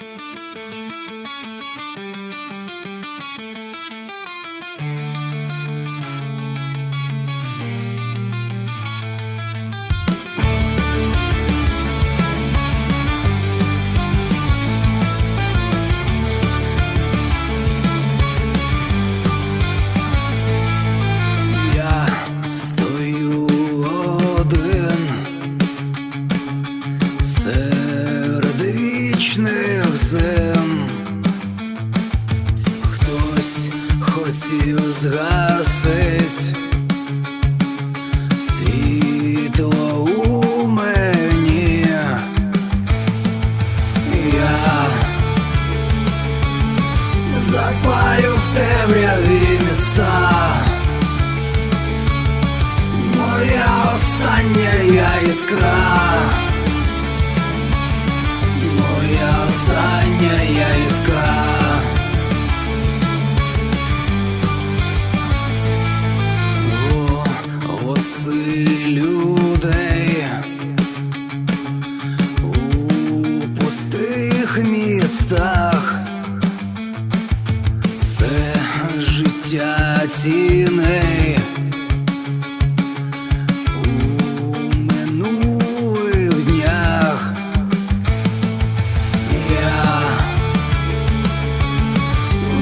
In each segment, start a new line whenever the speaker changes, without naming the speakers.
Я вічних зим. Хтось хотів згасить світло у мені. Я запалю в темряві міста. Моя остання я іскра. Містах. Це життя тіней у минулих днях я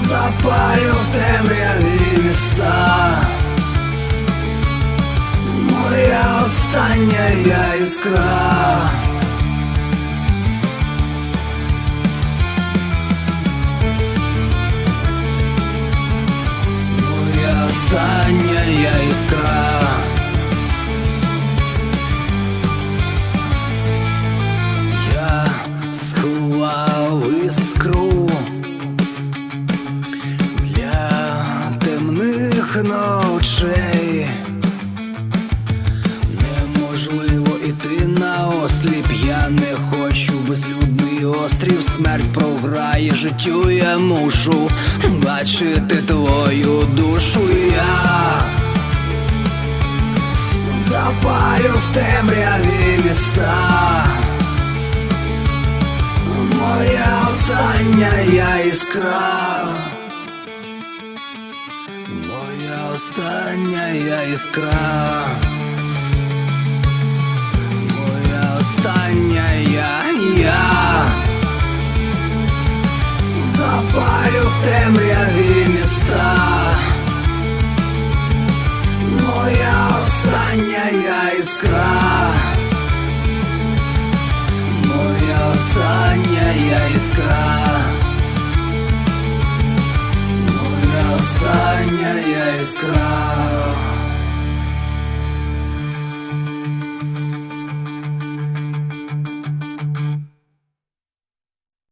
запалю в темряві міста. Моя остання я іскра. Моя остання я іскра. Я сховав іскру для темних ночей. Неможливо іти на осліп, я не хочу безлюдний острів, смерть програє життю, я мушу бачити твою душу запалю в темряві міста. Моя остання я іскра. Моя остання я іскра. Моя остання я, я запалю в темряві міста. моя искра